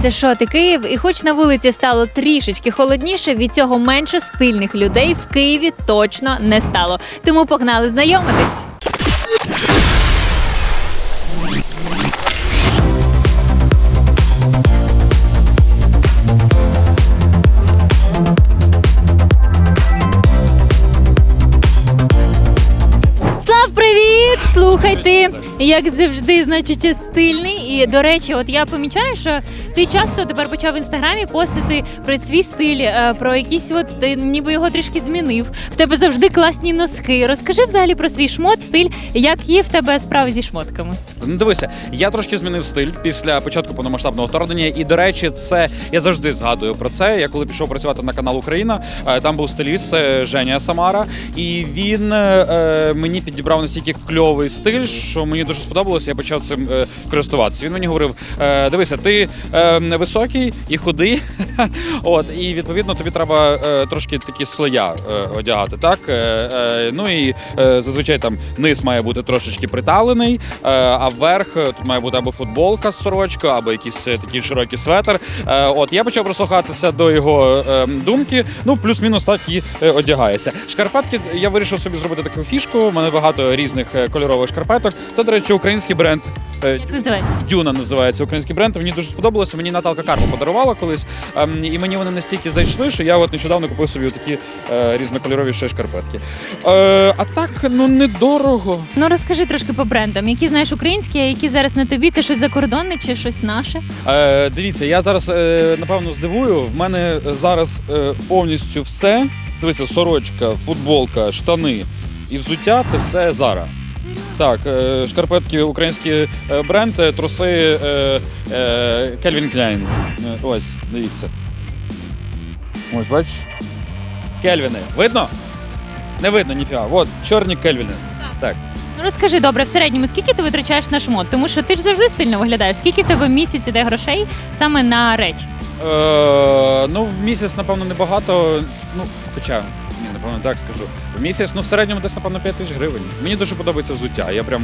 Це Шоти Київ. І хоч на вулиці стало трішечки холодніше, від цього менше стильних людей в Києві точно не стало. Тому погнали знайомитись. Слав, привіт! Слухай, ти як завжди, значить, стильний. І до речі, от я помічаю, що ти часто тепер почав в інстаграмі постити про свій стиль, е, про якісь от ти ніби його трішки змінив. В тебе завжди класні носки. Розкажи взагалі про свій шмот, стиль, як є в тебе справи зі шмотками. Ну, дивися, я трошки змінив стиль після початку повномасштабного вторгнення. І до речі, це я завжди згадую про це. Я коли пішов працювати на канал Україна, е, там був стиліст е, Женя Самара, і він е, мені підібрав настільки кльовий стиль, що мені дуже сподобалося. Я почав цим е, користуватися. Він мені говорив: е, дивися, ти е, високий і худий. От і відповідно тобі треба е, трошки такі слоя е, одягати. Так е, е, ну і е, зазвичай там низ має бути трошечки приталений, е, а вверх е, тут має бути або футболка з сорочкою, або якийсь е, такий широкий светр. Е, от я почав прислухатися до його е, думки. Ну плюс-мінус так і е, одягається. Шкарпетки я вирішив собі зробити таку фішку. У мене багато різних е, кольорових шкарпеток. Це, до речі, український бренд. Е, Як називається? Дюна називається український бренд. Мені дуже сподобалося. Мені Наталка Карпа подарувала колись. Ем, і мені вони настільки зайшли, що я от нещодавно купив собі такі е, різнокольорові ще шкарпетки. Е, а так, ну недорого. Ну розкажи трошки по брендам, які знаєш українські, а які зараз на тобі. Це щось закордонне чи щось наше? Е, дивіться, я зараз е, напевно здивую. В мене зараз е, повністю все. Дивіться, сорочка, футболка, штани і взуття це все Зара. Так, е, шкарпетки український е, бренд, е, труси Klein. Е, Ось, дивіться. Ось, бачиш? Кельвіни. Видно? Не видно ніфіга. От, чорні кельвіни. Так. Ну розкажи добре, в середньому скільки ти витрачаєш на шмот? Тому що ти ж завжди стильно виглядаєш. Скільки в тебе в місяць іде грошей саме на речі? Е, ну, в місяць, напевно, небагато. Ну, хоча, ні, напевно, так скажу. В місяць, ну, в середньому десь, напевно, 5 тисяч гривень. Мені дуже подобається взуття. Я прям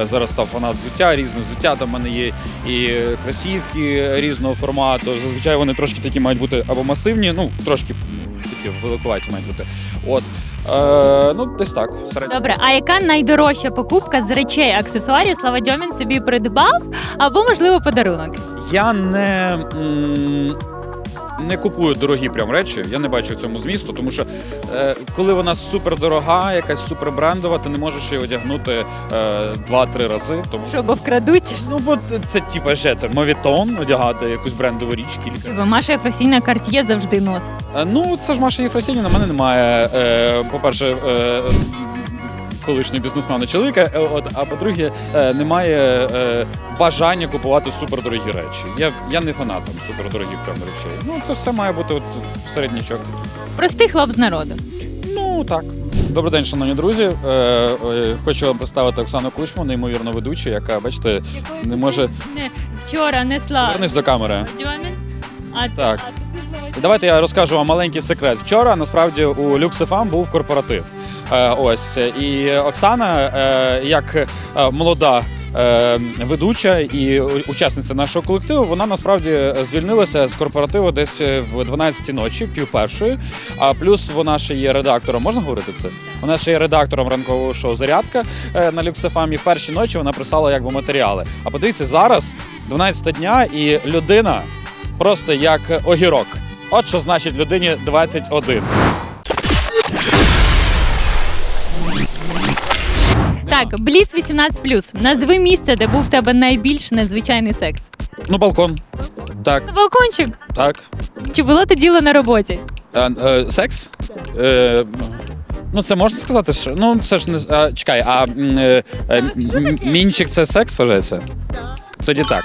е, зараз став фанат взуття, різне взуття. Там в мене є і кросівки різного формату. Зазвичай вони трошки такі мають бути або масивні, ну, трошки такі великуваті мають бути. От. Е, ну, десь так. в середньому. Добре, а яка найдорожча покупка з речей, аксесуарів Слава Дьомін собі придбав або, можливо, подарунок? Я не. м, Не купую дорогі прям речі, я не бачу в цьому змісту, тому що е, коли вона супер дорога, якась супер брендова, ти не можеш її одягнути е, два-три рази. Тому Що бо вкрадуть? ну бо це типа же це мовітон, одягати якусь брендову річ кілька. Бо Маша Єфросійна карт'є завжди нос. Е, Ну, це ж Маша Єфросініна, в мене немає, е, по-перше, е, колишнього бізнесмена чоловіка, е, от, а по-друге, е, немає е, бажання купувати супердорогі речі. Я, я не фанатом супердорогих прям речей. Ну, це все має бути от середнячок такий. Простий хлоп з народу. Ну, так. Добрий день, шановні друзі. Е, е, хочу вам представити Оксану Кучму, неймовірну ведучу, яка, бачите, не може. Не, вчора несла Вернись до камери. Дьомін. А, Так. а Давайте я розкажу вам маленький секрет. Вчора насправді у Люксифам був корпоратив. Е, ось і Оксана, е, як е, молода. Ведуча і учасниця нашого колективу, вона насправді звільнилася з корпоративу десь в 12 ночі, пів першої. А плюс вона ще є редактором. Можна говорити це? Вона ще є редактором ранкового шоу Зарядка на Люксифам. І в перші ночі вона писала якби матеріали. А подивіться зараз, 12 дня, і людина просто як огірок. От що значить людині 21. Так, Бліц 18+. Назви місце, де був в тебе найбільш незвичайний секс. Ну, балкон. Так, Це балкончик. так. Чи було то діло на роботі? Е, е, секс? Е, ну, це можна сказати, що. Ну, це ж не. А, чекай, а м, е, е, м- мінчик це секс вважається? Тоді так.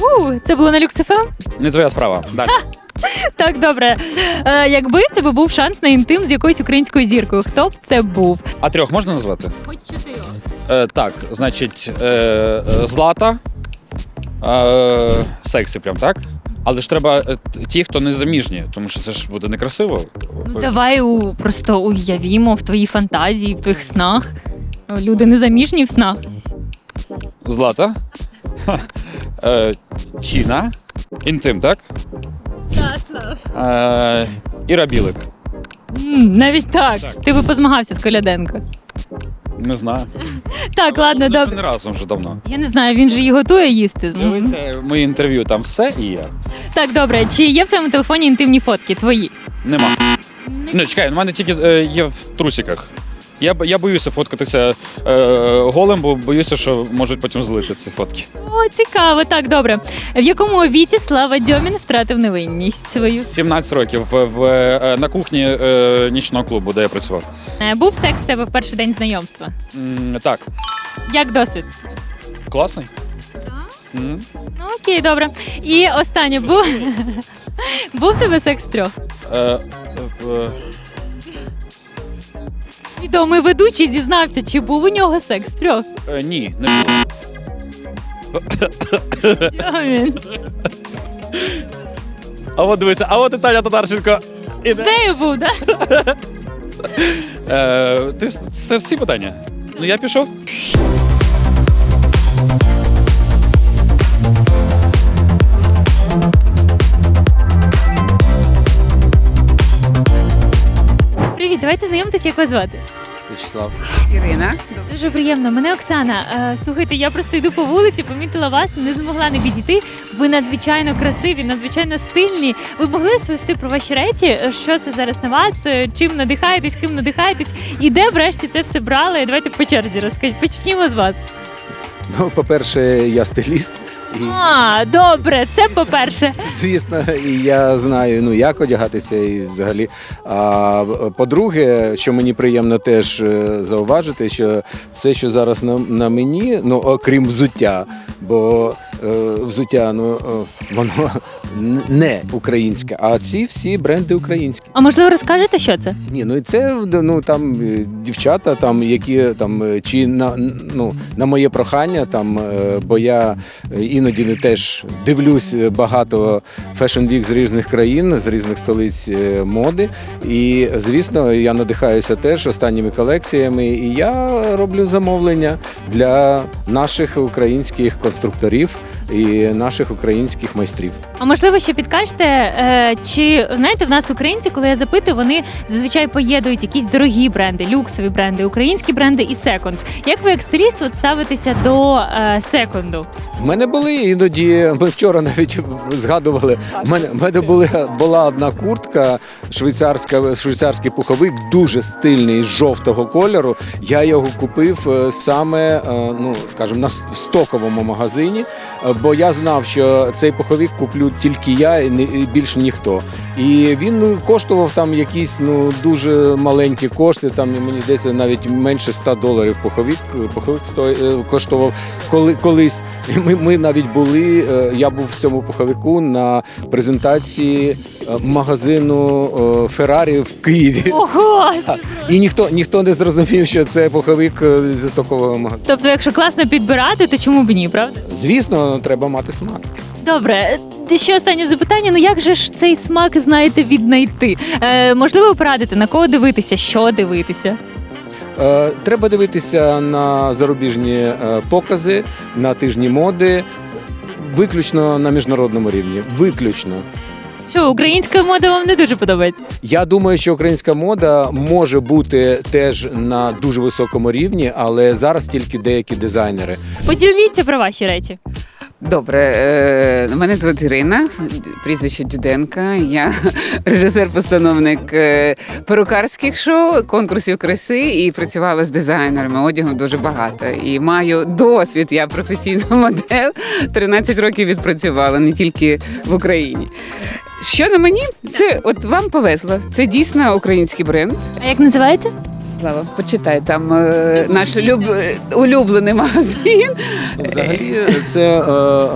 У, це було на люксифем? Не твоя справа. Далі. Так, добре. Е, якби в тебе був шанс на інтим з якоюсь українською зіркою, хто б це був? А трьох можна назвати? Хоч чотирьох. Е, так, значить, е, е, злата. Е, сексі, прям так. Але ж треба е, т- ті, хто не заміжні, тому що це ж буде некрасиво. Ну давай у просто уявімо в твоїй фантазії, в твоїх снах. Люди незаміжні в снах. Злата. Ха. Е, Чіна. Інтим, так? Е, Іра Білик. Навіть так. Так. Ти би позмагався з Коляденко. Не знаю. Так, ладно, Ми добре. не разом вже давно. Я не знаю, він же її готує їсти. Дивися мої інтерв'ю, там все і я. Так, добре. Чи є в твоєму телефоні інтимні фотки твої? Нема. Ну, чекай, у мене тільки е, є в трусиках. Я, б- я боюся фоткатися е, голим, бо боюся, що можуть потім злити ці фотки. О, цікаво. Так, добре. В якому віці Слава Дьомін втратив невинність свою? 17 років в, в, е, на кухні е, нічного клубу, де я працював. Е, Був секс в тебе в перший день знайомства. М, так, Як досвід? класний. М. Ну окей, добре. І останнє був. був в тебе секс трьох. Е, е, е, Відомий ведучий зізнався, чи був у нього секс трьох. е, ні, не було. А от дивися, а от і Таня Татарченко. З Іде. нею був, так? Е, ти, це всі питання. Ну я пішов. Давайте знайомитись, як вас звати. Вячеслав. Ірина. Дуже приємно. Мене Оксана. Е, слухайте, я просто йду по вулиці, помітила вас, не змогла не підійти. Ви надзвичайно красиві, надзвичайно стильні. Ви б могли розповісти про ваші речі? Що це зараз на вас? Е, Чим надихаєтесь, ким надихаєтесь? І де врешті це все брали? Давайте по черзі розкажіть. Почнімо з вас. Ну, по-перше, я стиліст, А, добре, це по-перше. звісно, і я знаю, ну як одягатися і взагалі. А по-друге, що мені приємно теж е, зауважити, що все, що зараз на, на мені, ну окрім взуття, бо е, взуття, ну е, воно не українське, а ці всі бренди українські. А можливо, розкажете, що це? Ні, ну і це ну там е, дівчата, там які там чи на ну на моє прохання, там бо я е, іноді не теж дивлюсь е, багато фешн вік з різних країн, з різних столиць е, моди. І звісно, я надихаюся теж останніми колекціями. І я роблю замовлення для наших українських конструкторів і наших українських майстрів. А можливо, ще підкажете, е, чи знаєте, в нас українці, коли я запитую, вони зазвичай поєднують якісь дорогі бренди, люксові бренди, українські бренди і секонд. Як ви як стиліст от ставитеся до е, секонду? У мене були іноді. Ми вчора навіть згадували. У мене, в мене були, була одна куртка, швейцарська, швейцарський пуховик, дуже стильний з жовтого кольору. Я його купив е, саме, ну скажімо, на стоковому магазині, бо я знав, що цей пуховик куплю тільки я і не- більше ніхто. І він ну, коштував там якісь ну дуже маленькі кошти. Там мені здається навіть менше 100 доларів пуховик. Пуховик е, коштував коли колись. І Ми, ми навіть були. е, Я був в цьому пуховику на презентації е, магазину Феррарі в Києві. Ого! І ніхто ніхто не зрозумів, що це пуховик з такого магазину. Тобто, якщо класно підбирати, то чому б ні, правда? Звісно, треба мати смак. Добре, е, ще останнє запитання. Ну як же ж цей смак знаєте віднайти? Е, можливо, ви порадите на кого дивитися, що дивитися? Е, Треба дивитися на зарубіжні е, покази, на тижні моди, виключно на міжнародному рівні. Виключно. Що українська мода вам не дуже подобається? Я думаю, що українська мода може бути теж на дуже високому рівні, але зараз тільки деякі дизайнери. Поділіться про ваші речі. Добре, е, мене звати Ірина, прізвище Дюденка. Я режисер-постановник е, перукарських шоу, конкурсів краси і працювала з дизайнерами одягу дуже багато. І маю досвід. Я професійна модель. 13 років відпрацювала не тільки в Україні. Що на мені? Це от вам повезло. Це дійсно український бренд. А як називається? Слава, почитай там е, наш люб... улюблений магазин. Взагалі, це е,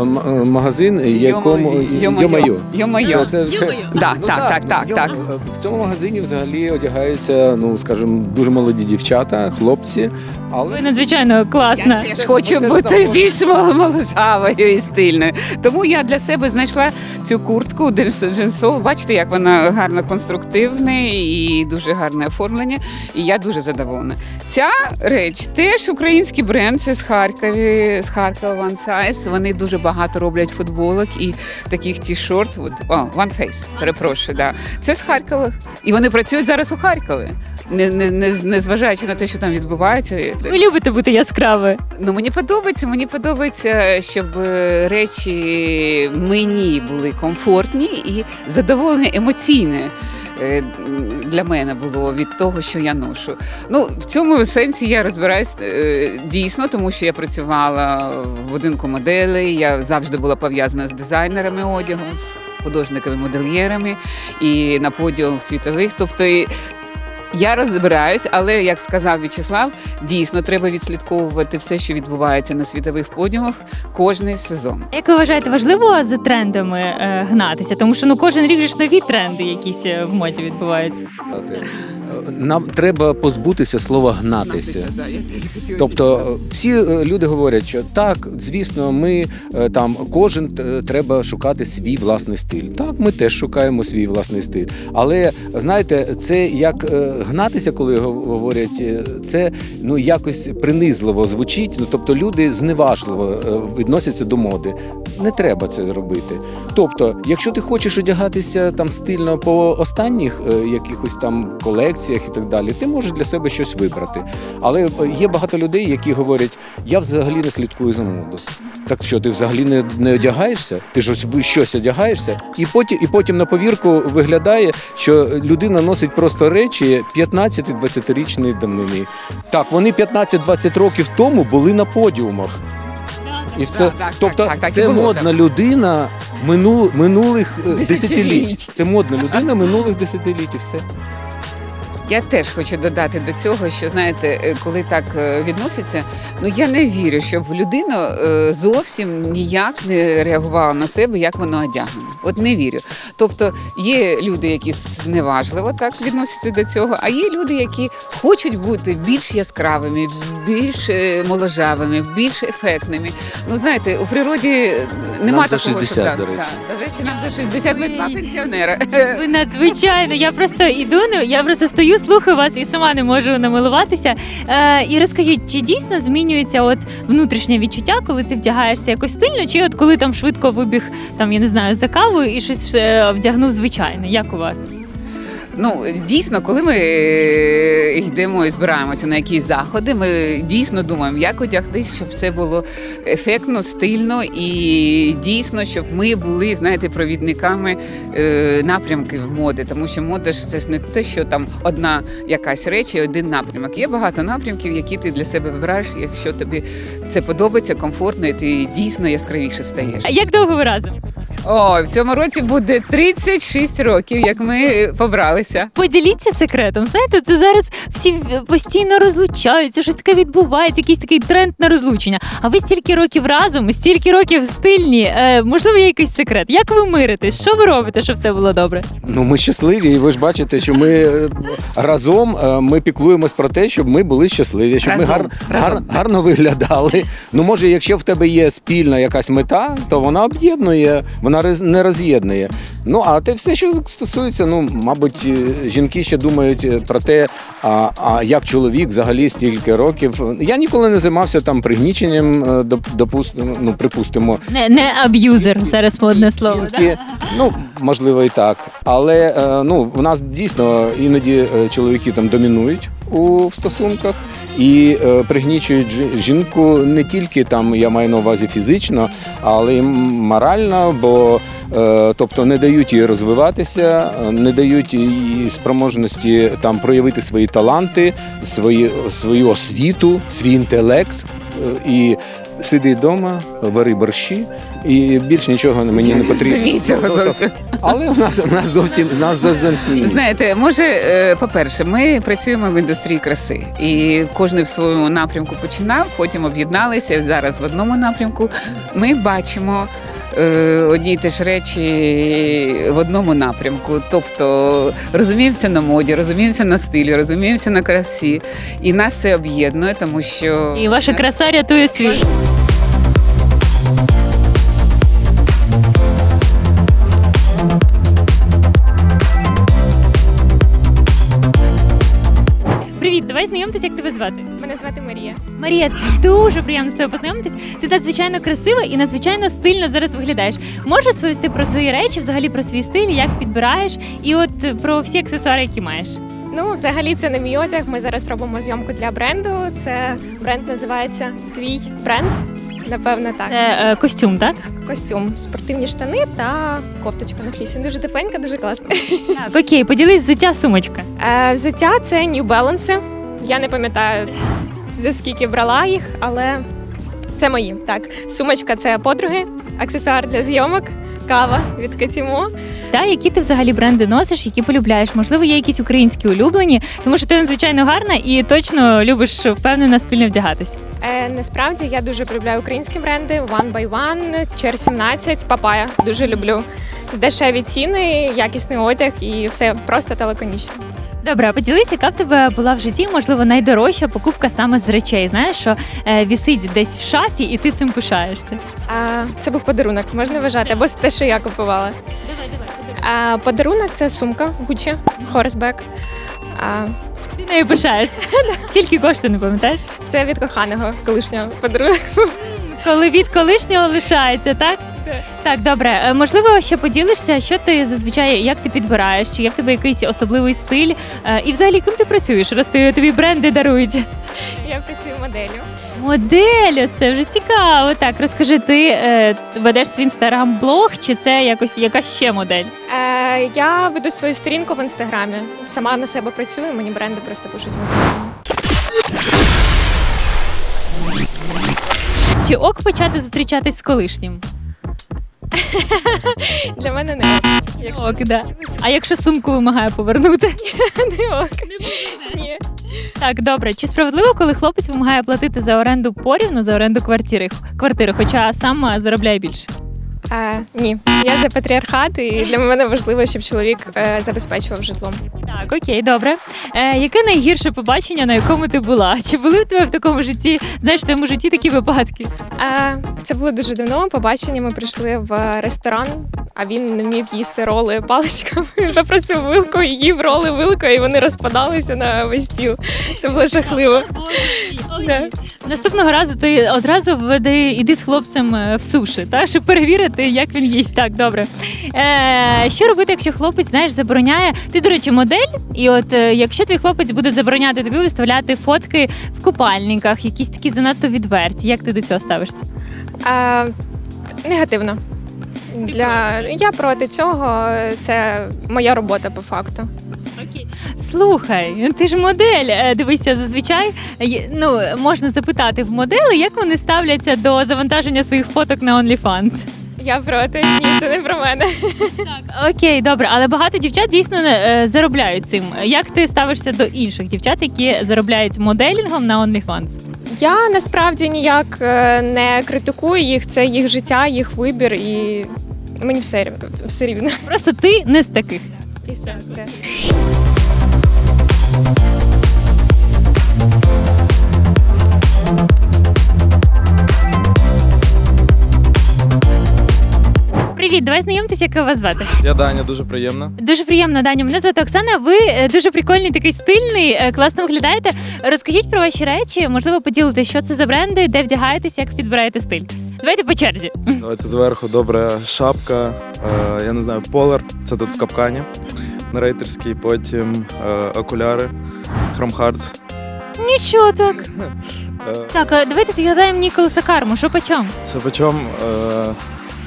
м- е, магазин, якому Йо-моє. Йо-моє. Це- це- це- Йо-моє. Да, Ну, так, так, так, в так. В цьому магазині взагалі одягаються, ну скажімо, дуже молоді дівчата, хлопці. Ви надзвичайно класна. Я теж хочу бути там більш мол- моложавою і стильною. Тому я для себе знайшла цю куртку джинс- джинсову. Бачите, як вона гарно конструктивна і дуже гарне оформлення. І я я дуже задоволена. Ця реч теж український бренд. Це з Харкові, з Харкова One Size. Вони дуже багато роблять футболок і таких ті-шорт. От, о, One Face, перепрошую, да. Це з Харкова. І вони працюють зараз у Харкові. Не, не, не, не зважаючи на те, що там відбувається. Ви любите бути яскравою. Ну мені подобається. Мені подобається, щоб е, речі мені були комфортні і задоволення емоційне. Е, Для мене було від того, що я ношу. Ну в цьому сенсі я розбираюсь е, дійсно, тому що я працювала в будинку моделей. Я завжди була пов'язана з дизайнерами одягу, з художниками-модельєрами і на подіумах світових. Тобто я розбираюсь, але як сказав В'ячеслав, дійсно треба відслідковувати все, що відбувається на світових подіумах кожний сезон. Як ви вважаєте, важливо за трендами е, гнатися? Тому що ну кожен рік же ж нові тренди якісь е, в моді відбуваються. Нам треба позбутися слова гнатися. Тобто всі е, люди говорять, що так, звісно, ми е, там кожен е, треба шукати свій власний стиль. Так, ми теж шукаємо свій власний стиль. Але знаєте, це як гнатися, коли говорять, це ну якось принизливо звучить. Ну тобто люди зневажливо відносяться до моди. Не треба це робити. Тобто, якщо ти хочеш одягатися там стильно по останніх якихось там колекціях і так далі, ти можеш для себе щось вибрати. Але е, є багато людей, які говорять: я взагалі не слідкую за модою. Так що ти взагалі не, не одягаєшся? Ти ж ось щось одягаєшся, і потім, і потім на повірку виглядає, що людина носить просто речі 15-20-річної давнини. Так, вони 15-20 років тому були на подіумах. І в це, Так, так, тобто так, так, це було модна людина минул, минулих е, Десятиліть. десятиліть. Це модна людина минулих десятиліть і все. Я теж хочу додати до цього, що знаєте, е, коли так е, відносяться, ну я не вірю, щоб людина е, зовсім ніяк не реагувала на себе, як вона одягнена. От не вірю. Тобто є люди, які зневажливо так відносяться до цього, а є люди, які хочуть бути більш яскравими, більш моложавими, більш ефектними. Ну знаєте, у природі нема за такого, 60, що так, до речі. так. До речі, нам за 60 ми два пенсіонера. Ви надзвичайно. Я просто іду, ну, я просто стою, слухаю вас і сама не можу намилуватися. Е, і розкажіть, чи дійсно змінюється от внутрішнє відчуття, коли ти вдягаєшся якось стильно, чи от коли там швидко вибіг там, я не знаю, за кавою і щось е, вдягнув звичайне? Як у вас? Ну дійсно, коли ми е, йдемо і збираємося на якісь заходи, ми дійсно думаємо, як одягтись, щоб це було ефектно, стильно і дійсно, щоб ми були, знаєте, провідниками е, напрямків моди. Тому що мода ж це ж не те, що там одна якась реч і один напрямок. Є багато напрямків, які ти для себе вибираєш. Якщо тобі це подобається, комфортно, і ти дійсно яскравіше стаєш. А як довго ви разом? О, в цьому році буде 36 років, як ми побралися. Поділіться секретом. Знаєте, це зараз всі постійно розлучаються, щось таке відбувається, якийсь такий тренд на розлучення. А ви стільки років разом, стільки років стильні. Е, можливо, є якийсь секрет. Як ви миритесь? Що ви робите, щоб все було добре? Ну, ми щасливі, і ви ж бачите, що ми е, разом е, ми піклуємось про те, щоб ми були щасливі, щоб ми Разом, гар, разом, гарно виглядали. Ну, може, якщо в тебе є спільна якась мета, то вона об'єднує, вона роз- не роз'єднує. Ну, а те все, що стосується, ну, мабуть, е, жінки ще думають е, про те, а, а як чоловік взагалі стільки років. Я ніколи не займався там пригніченням, е, доп- допустимо, ну, припустимо, Не, не аб'юзер, зараз модне слово. Да? ну можливо і так. Але е, ну в нас дійсно іноді чоловіки там домінують у в стосунках і е, пригнічують жінку не тільки там, я маю на увазі фізично, але й морально, бо е, тобто не дають їй розвиватися, е, не дають їй спроможності там проявити свої таланти, свої, свою освіту, свій інтелект. Е, І сиди вдома, вари борщі, і більш нічого мені не потрібно. цього Тобто, зовсім. Але в нас, в нас зовсім в нас зовсім. Знаєте, може, е, по-перше, ми працюємо в індустрії краси, і кожен в своєму напрямку починав, потім об'єдналися зараз в одному напрямку. Ми бачимо. Е, Одні й ті ж речі в одному напрямку, тобто розуміємося на моді, розуміємося на стилі, розуміємося на красі, і нас це об'єднує, тому що І ваша краса рятує світ. Привіт, давай знайомтесь, як тебе звати. Мене звати Марія. Марія, дуже приємно з тобою познайомитись. Ти надзвичайно красива і надзвичайно стильно зараз виглядаєш. Можеш розповісти про свої речі, взагалі про свій стиль, як підбираєш, і от е, про всі аксесуари, які маєш. Ну, взагалі, це не мій одяг. Ми зараз робимо зйомку для бренду. Це бренд називається Твій бренд. Напевно, так. Це е, костюм, так? Костюм, спортивні штани та кофточка на флісі. Дуже тепленька, дуже класна. Так, окей, поділись взуття сумочка. Е, взуття це New Balance. Я не пам'ятаю за скільки брала їх, але це мої. Так, сумочка це подруги, аксесуар для зйомок, кава від Катімо. Та які ти взагалі бренди носиш, які полюбляєш? Можливо, є якісь українські улюблені, тому що ти надзвичайно гарна і точно любиш впевнено стильно вдягатись. Е, насправді я дуже полюбляю українські бренди One by One, Чер 17, Папая. Дуже люблю. Дешеві ціни, якісний одяг і все просто та лаконічно. Добре, а поділись, яка в тебе була в житті, можливо, найдорожча покупка саме з речей. Знаєш, що е, вісить десь в шафі, і ти цим пишаєшся. А, це був подарунок, можна вважати, або те, що я купувала. Давай, давай. А, подарунок це сумка Gucci, Хорсбек. А, Ти нею пишаєшся. Скільки коштує, не пам'ятаєш? це від коханого колишнього подарунок. Коли від колишнього лишається, так? Так, добре. Е, Можливо, ще поділишся, що ти зазвичай як ти підбираєш, чи є в тебе якийсь особливий стиль, Е, і взагалі ким ти працюєш, раз ти тобі бренди дарують. Я працюю моделлю. Модель, це вже цікаво. Так, розкажи, ти е, ведеш свій інстаграм-блог, чи це якось якась ще модель? Е, я веду свою сторінку в інстаграмі. Сама на себе працюю, мені бренди просто пишуть в інстаграмі. Чи ок почати зустрічатись з колишнім? Для мене не. Якщо Ок, да. А якщо сумку вимагає повернути? не ок. Ні. Так, добре. Чи справедливо, коли хлопець вимагає платити за оренду порівну за оренду квартири, квартири, хоча сам заробляє більше? Е, ні, я за патріархат, і для мене важливо, щоб чоловік е, забезпечував житлом. Так, окей, добре. Е, яке найгірше побачення, на якому ти була? Чи були у тебе в такому житті, знаєш, в твоєму житті такі випадки? Е, це було дуже давно. Побачення ми прийшли в ресторан, а він не вмів їсти роли паличками. Попросив вилку і їв роли вилкою, і вони розпадалися на весь стіл. Це було жахливо. Да. Наступного разу ти одразу веди, іди з хлопцем е, в суші, так, щоб перевірити, як він їсть. Так, добре. Е, що робити, якщо хлопець знаєш, забороняє? Ти, до речі, модель, і от е, якщо твій хлопець буде забороняти тобі виставляти фотки в купальниках, якісь такі занадто відверті, як ти до цього ставишся? Е, негативно. Для я проти цього. Це моя робота по факту. Слухай, ти ж модель. Е, Дивися, зазвичай ну можна запитати в модели, як вони ставляться до завантаження своїх фоток на OnlyFans. Я проти. Ні, це не про мене. Так, Окей, добре, але багато дівчат дійсно е, заробляють цим. Як ти ставишся до інших дівчат, які заробляють моделінгом на OnlyFans? Я насправді ніяк е, не критикую їх. Це їх життя, їх вибір, і мені все, рів- все рівно. Просто ти не з таких. І все. Те. Привіт, давай знайомтеся, як вас звати. Я Даня, дуже приємно. Дуже приємно, Даня. Мене звати Оксана. Ви е, дуже прикольний, такий стильний, е, класно виглядаєте. Розкажіть про ваші речі, можливо, поділитесь, що це за бренди, де вдягаєтесь, як підбираєте стиль. Давайте по черзі. Давайте зверху добре шапка, е, я не знаю, полар. Це тут в капкані. На рейтерській, потім е, окуляри, хромхардс. Нічого так. Е, Так, е, давайте згадаємо Ніколаса Карму. Що по чому? це почом. Е,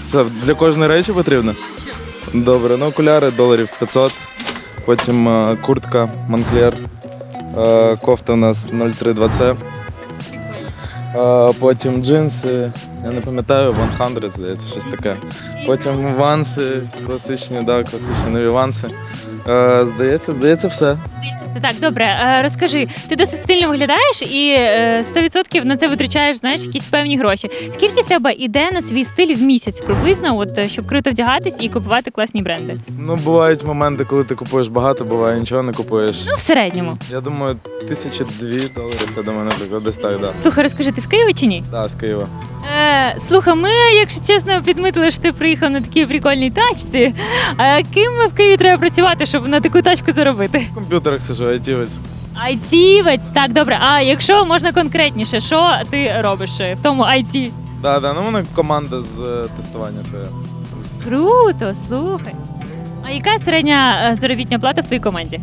це для кожної речі потрібно? Добре, ну окуляри доларів 500. Потім е, куртка Монклер. Е, кофта у нас 032C. Е, потім джинси. Я не пам'ятаю, 100, здається, щось таке. Потім ванси, класичні, да, класичні нові ванси. Е, здається, здається, все. Так, добре, е, розкажи, ти досить стильно виглядаєш і е, 100% на це витрачаєш знаєш, якісь певні гроші. Скільки в тебе іде на свій стиль в місяць приблизно, от е, щоб круто вдягатись і купувати класні бренди? Ну, бувають моменти, коли ти купуєш багато, буває нічого не купуєш. Ну, в середньому. Я думаю, тисячі дві доларів, я думаю, наприклад, десь так, да. Слухай, розкажи, ти з Києва чи ні? Да, з Києва. Е, слухай, ми, якщо чесно, підмітили, що ти приїхав на такій прикольній тачці. А ким в Києві треба працювати, щоб на таку тачку заробити? В комп'ютерах сижу, айтівець. Айтівець, так добре. А якщо можна конкретніше, що ти робиш в тому IT? Да, да, ну вона команда з е, тестування своє. Круто, слухай. А яка середня е, заробітня плата в твоїй команді?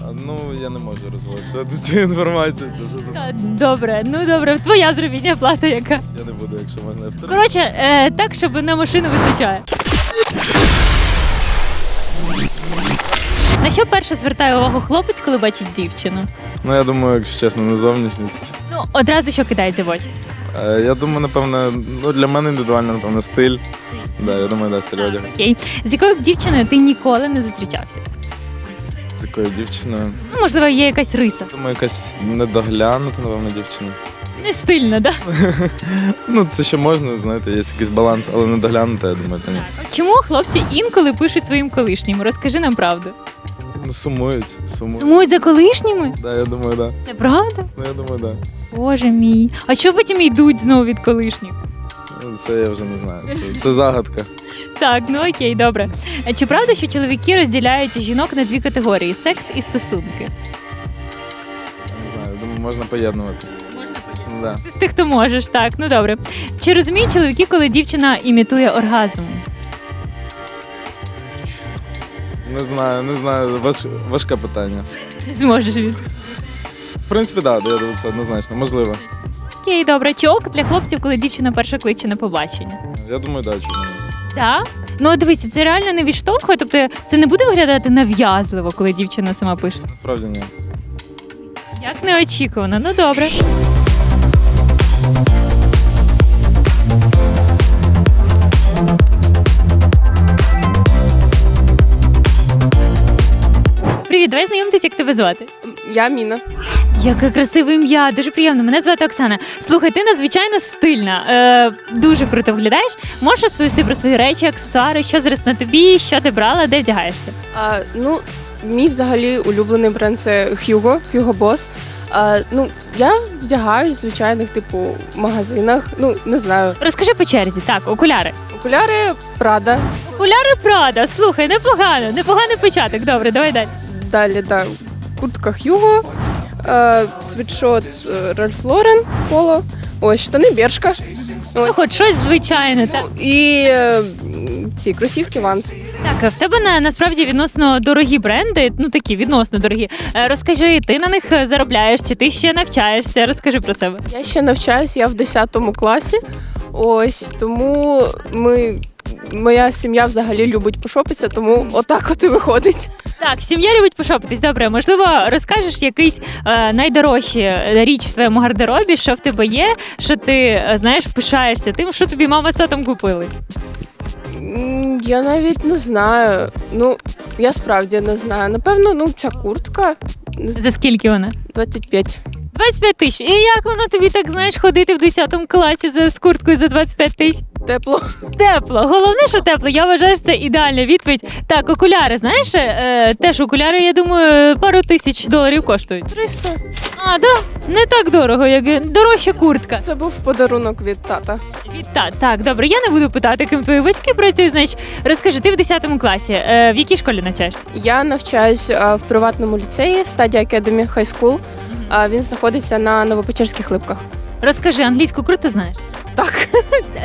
А, Ну, я не можу розголошувати цю інформацію. Це вже за- Та, Добре, ну добре, твоя заробітня плата яка? Я не буду, якщо можна. Коротше, е, так, щоб на машину вистачає. На що перше звертає увагу хлопець, коли бачить дівчину? Ну, я думаю, якщо чесно, не зовнішність. Ну, одразу що кидається в очі. Е, Я думаю, напевно, ну для мене індивідуально, напевно, стиль. Да, я думаю, да, стиль одягу. Окей. З якою б дівчиною ти ніколи не зустрічався? З якою дівчиною. Ну, можливо, є якась риса. Думаю, якась недоглянута, напевно, дівчина. Не стильно, да? Ну, це ще можна, знаєте, є якийсь баланс, але недоглянута, я думаю, то ні. Чому хлопці інколи пишуть своїм колишнім? Розкажи нам правду. Ну, сумують, сумують. Сумують за колишніми? Да, я думаю, да. Це правда? Ну, я думаю, да. Боже мій. А що потім йдуть знову від колишніх? Ну, Це я вже не знаю. Це, це загадка. Так, ну окей, добре. А Чи правда, що чоловіки розділяють жінок на дві категорії секс і стосунки? Я не знаю, думаю, можна поєднувати. Можна Ну, да. Ти з тих, хто можеш, так, ну добре. Чи розуміють чоловіки, коли дівчина імітує оргазм? Не знаю, не знаю. Важ, важке питання. Не зможеш від. В принципі, так, да, я думаю, це однозначно. Можливо. Окей, добре. Чи ок для хлопців, коли дівчина перша кличе на побачення? Я думаю, да, чому. ні. Так? Ну дивіться, це реально не відштовхує, тобто це не буде виглядати нав'язливо, коли дівчина сама пише. Насправді ні. Як неочікувано, ну добре. Давай знайомитись, як тебе звати. Я Міна. Яке красиве ім'я, дуже приємно. Мене звати Оксана. Слухай, ти надзвичайно стильна. Е, дуже круто виглядаєш. Можеш розповісти про свої речі, аксесуари, що зараз на тобі, що ти брала, де вдягаєшся? А, ну, мій взагалі улюблений бренд це Hugo, Hugo Boss. А, ну, я вдягаюсь в звичайних, типу, магазинах. Ну, не знаю. Розкажи по черзі. Так, окуляри. Окуляри Prada. Окуляри Прада. Слухай, непогано, непоганий початок. Добре, давай далі. Далі, да, куртка Hugo, е, світшот е, Ralph Lauren, Polo. Ось штани Бершка. Ну, хоч щось звичайне. Так, І е, ці кросівки Vans. так в тебе на, насправді відносно дорогі бренди, ну такі відносно дорогі. Е, Розкажи, ти на них заробляєш, чи ти ще навчаєшся? Розкажи про себе. Я ще навчаюсь, я в 10 класі. Ось тому ми. Моя сім'я взагалі любить пошопитися, тому отак от і виходить. Так, сім'я любить пошопитись. Добре, можливо, розкажеш якийсь е, найдорожчі річ в твоєму гардеробі, що в тебе є, що ти е, знаєш, пишаєшся тим, що тобі мама з татом купили. М, Я навіть не знаю. Ну, я справді не знаю. Напевно, ну ця куртка За скільки вона? 25. 25 тисяч. І як воно тобі так знаєш ходити в 10 класі за з курткою за 25 тисяч? Тепло. Тепло. Головне, що тепло. Я вважаю, що це ідеальна відповідь. Так, окуляри, знаєш, е, теж окуляри, я думаю, пару тисяч доларів коштують. 300. А, да, не так дорого, як дорожча куртка. Це був подарунок від тата. Так, так, добре, я не буду питати, ким твої батьки працюють. Значить, розкажи, ти в 10 класі. Е, в якій школі навчаєшся? Я навчаюсь а, в приватному ліцеї Стадія Academy High School. А, Він знаходиться на Новопечерських липках. Розкажи, англійську круто знаєш? Так,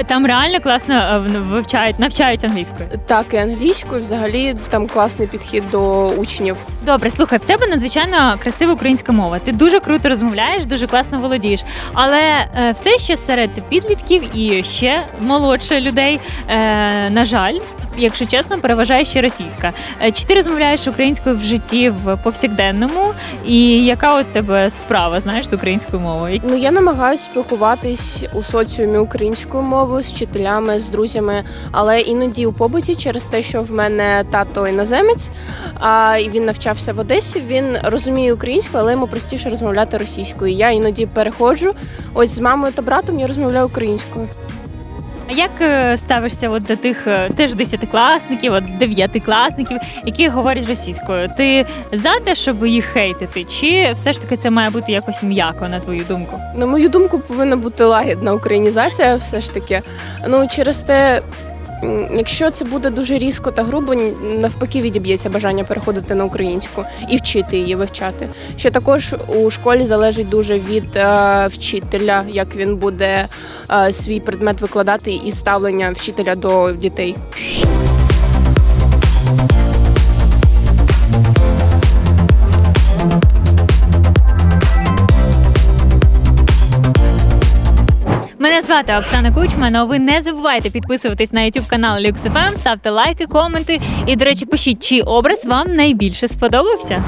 Там реально класно е, вивчають, навчають англійською. так і англійською. Взагалі там класний підхід до учнів. Добре, слухай, в тебе надзвичайно красива українська мова. Ти дуже круто розмовляєш, дуже класно володієш. Але е, все ще серед підлітків і ще молодше людей, е, на жаль, якщо чесно, переважає ще російська. Е, чи ти розмовляєш українською в житті в повсякденному? І яка от тебе справа знаєш з українською мовою? Ну я намагаюся спілкуватись у соціумі українською мовою з вчителями, з друзями, але іноді у побуті через те, що в мене тато іноземець, а і він навчався в Одесі. Він розуміє українську, але йому простіше розмовляти російською. Я іноді переходжу. Ось з мамою та братом я розмовляю українською. А як е, ставишся от до тих е, теж десятикласників, от дев'ятикласників, які говорять російською? Ти за те, щоб їх хейтити, чи все ж таки це має бути якось м'яко, на твою думку? На мою думку, повинна бути лагідна українізація, все ж таки. Ну через те, якщо це буде дуже різко та грубо, навпаки відіб'ється бажання переходити на українську і вчити її, вивчати. Ще також у школі залежить дуже від е, вчителя, як він буде е, свій предмет викладати і ставлення вчителя до дітей. Мене звати Оксана Кучма. Ну а ви не забувайте підписуватись на YouTube канал LuxFM, ставте лайки, коменти. І, до речі, пишіть, чий образ вам найбільше сподобався.